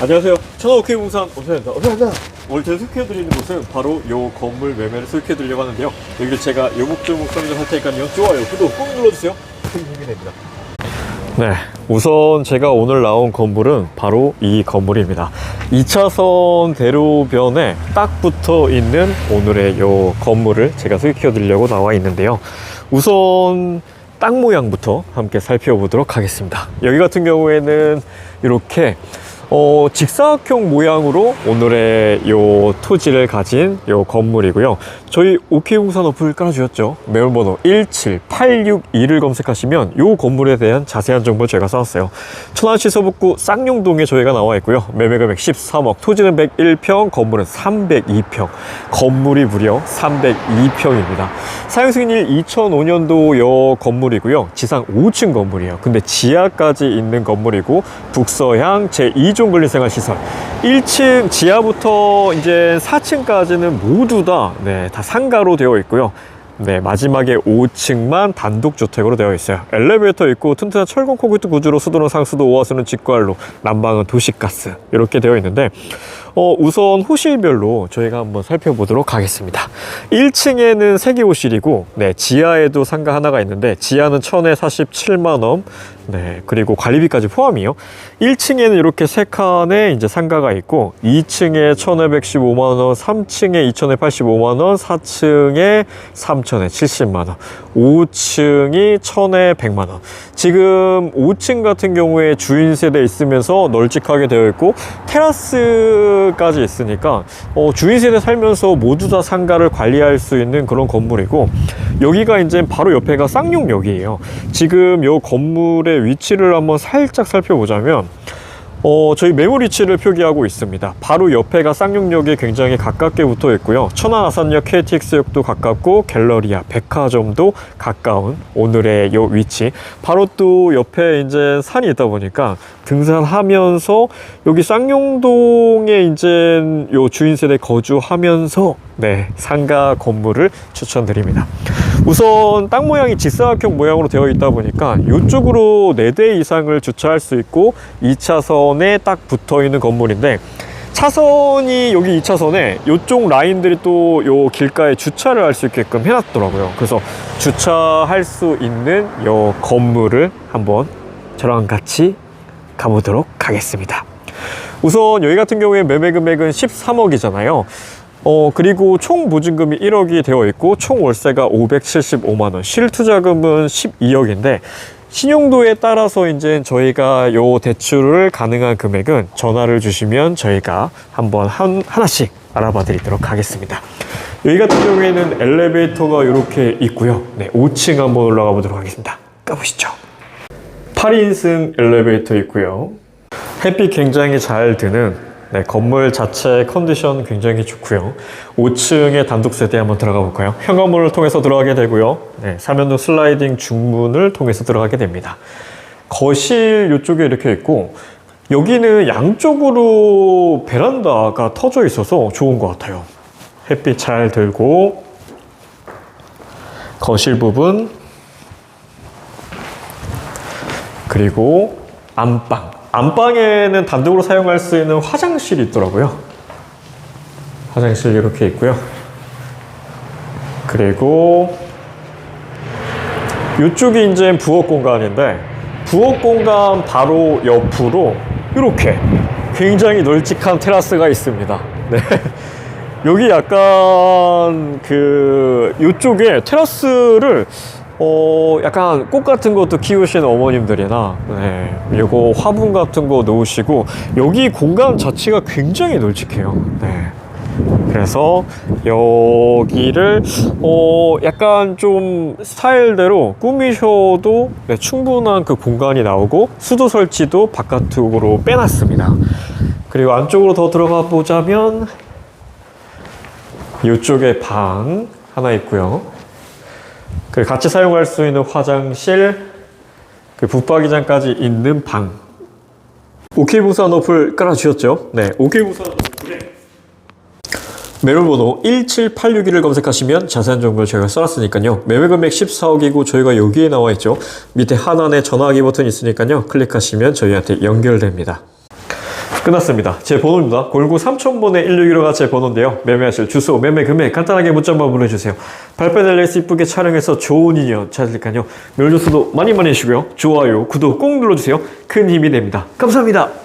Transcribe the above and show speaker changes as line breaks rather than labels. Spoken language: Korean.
안녕하세요. 천하 오케이 부산 오세현입니다. 오세현입니다. 오늘 제가 소개해드리는 곳은 바로 요 건물 매매를 소개해드리려고 하는데요. 여기를 제가 요목조목 설명할 테니까요. 좋아요, 구독 꼭 눌러주세요. 큰 힘이 됩니다. 네, 우선 제가 오늘 나온 건물은 바로 이 건물입니다. 2차선 대로변에 딱 붙어 있는 오늘의 요 건물을 제가 소개해 드리려고 나와 있는데요. 우선 땅 모양부터 함께 살펴보도록 하겠습니다. 여기 같은 경우에는 이렇게 어, 직사각형 모양으로 오늘의 요 토지를 가진 요 건물이고요. 저희 오케이공산 어플 깔아주셨죠? 매물번호 17862를 검색하시면 요 건물에 대한 자세한 정보 제가 써놨어요. 천안시 서북구 쌍용동에 저희가 나와 있고요. 매매 금액 13억, 토지는 101평, 건물은 302평. 건물이 무려 302평입니다. 사용 승인일 2005년도 요 건물이고요. 지상 5층 건물이에요. 근데 지하까지 있는 건물이고 북서향 제2 종 근린생활 시설 1층 지하부터 이제 4층까지는 모두 다, 네, 다 상가로 되어 있고요. 네, 마지막에 5층만 단독주택으로 되어 있어요. 엘리베이터 있고 튼튼한 철근 콘크리트 구조로 수도는 상수도, 오화수는 직관로, 난방은 도시가스 이렇게 되어 있는데 어, 우선 호실별로 저희가 한번 살펴보도록 하겠습니다. 1층에는 세개 호실이고 네, 지하에도 상가 하나가 있는데 지하는 1047만 원, 네, 그리고 관리비까지 포함이요. 1층에는 이렇게 세 칸의 이제 상가가 있고 2층에 1,515만 원, 3층에 2,085만 원, 4층에 3,000에 70만 원, 5층이 1,000에 100만 원. 지금 5층 같은 경우에 주인 세대 있으면서 널찍하게 되어 있고 테라스 까지 있으니까 어, 주인 세대 살면서 모두 다 상가를 관리할 수 있는 그런 건물이고 여기가 이제 바로 옆에가 쌍용역이에요. 지금 이 건물의 위치를 한번 살짝 살펴보자면 어, 저희 위치를 표기하고 있습니다. 바로 옆에가 쌍용역에 굉장히 가깝게 붙어 있고요. 천안아산역 KTX역도 가깝고 갤러리아, 백화점도 가까운 오늘의 요 위치. 바로 또 옆에 이제 산이 있다 보니까 등산하면서 여기 쌍용동에 이제 요 주인 세대 거주하면서 네, 상가 건물을 추천드립니다. 우선 땅 모양이 직사각형 모양으로 되어 있다 보니까 이쪽으로 4대 이상을 주차할 수 있고 2차선에 딱 붙어 있는 건물인데 차선이 여기 2차선에 이쪽 라인들이 또 요 길가에 주차를 할 수 있게끔 해놨더라고요. 그래서 주차할 수 있는 요 건물을 한번 저랑 같이 가보도록 하겠습니다. 우선 여기 같은 경우에 매매 금액은 13억이잖아요. 어, 그리고 총 보증금이 1억이 되어 있고 총 월세가 575만 원, 실투자금은 12억인데 신용도에 따라서 이제 저희가 요 대출을 가능한 금액은 전화를 주시면 저희가 한번 한, 하나씩 알아봐 드리도록 하겠습니다. 여기 같은 경우에는 엘리베이터가 이렇게 있고요. 네, 5층 한번 올라가 보도록 하겠습니다. 가보시죠. 8인승 엘리베이터 있고요. 햇빛 굉장히 잘 드는 네, 건물 자체 컨디션 굉장히 좋고요. 5층에 단독 세대 한번 들어가 볼까요? 현관문을 통해서 들어가게 되고요. 네, 사면동 슬라이딩 중문을 통해서 들어가게 됩니다. 거실 이쪽에 이렇게 있고 여기는 양쪽으로 베란다가 터져 있어서 좋은 것 같아요. 햇빛 잘 들고 거실 부분 그리고 안방. 안방에는 단독으로 사용할 수 있는 화장실이 있더라고요. 화장실 이렇게 있고요. 그리고 이쪽이 이제 부엌 공간인데 부엌 공간 바로 옆으로 이렇게 굉장히 널찍한 테라스가 있습니다. 네. 여기 약간 그 이쪽에 테라스를 어 약간 꽃 같은 것도 키우시는 어머님들이나 네 이거 화분 같은 거 놓으시고 여기 공간 자체가 굉장히 널찍해요. 네. 그래서 여기를 어 약간 좀 스타일대로 꾸미셔도 네, 충분한 그 공간이 나오고 수도 설치도 바깥으로 빼놨습니다. 그리고 안쪽으로 더 들어가 보자면 이쪽에 방 하나 있고요. 그리고 같이 사용할 수 있는 화장실, 그 붙박이장까지 있는 방. 오케이 부산 어플 깔아주셨죠? 네, 오케이 부산 어플에 매물번호 17861을 검색하시면 자세한 정보를 제가 써놨으니까요. 매매 금액 14억이고 저희가 여기에 나와 있죠. 밑에 하단에 전화하기 버튼 있으니까요. 클릭하시면 저희한테 연결됩니다. 끝났습니다. 제 번호입니다. 골구 3000번에 161호가 제 번호인데요. 매매하실 주소, 매매 금액 간단하게 문자만 보내주세요. 발표될 레이스 이쁘게 촬영해서 좋은 인연 찾으니까요. 멸조수도 많이 많이 해주시고요. 좋아요, 구독 꼭 눌러주세요. 큰 힘이 됩니다. 감사합니다.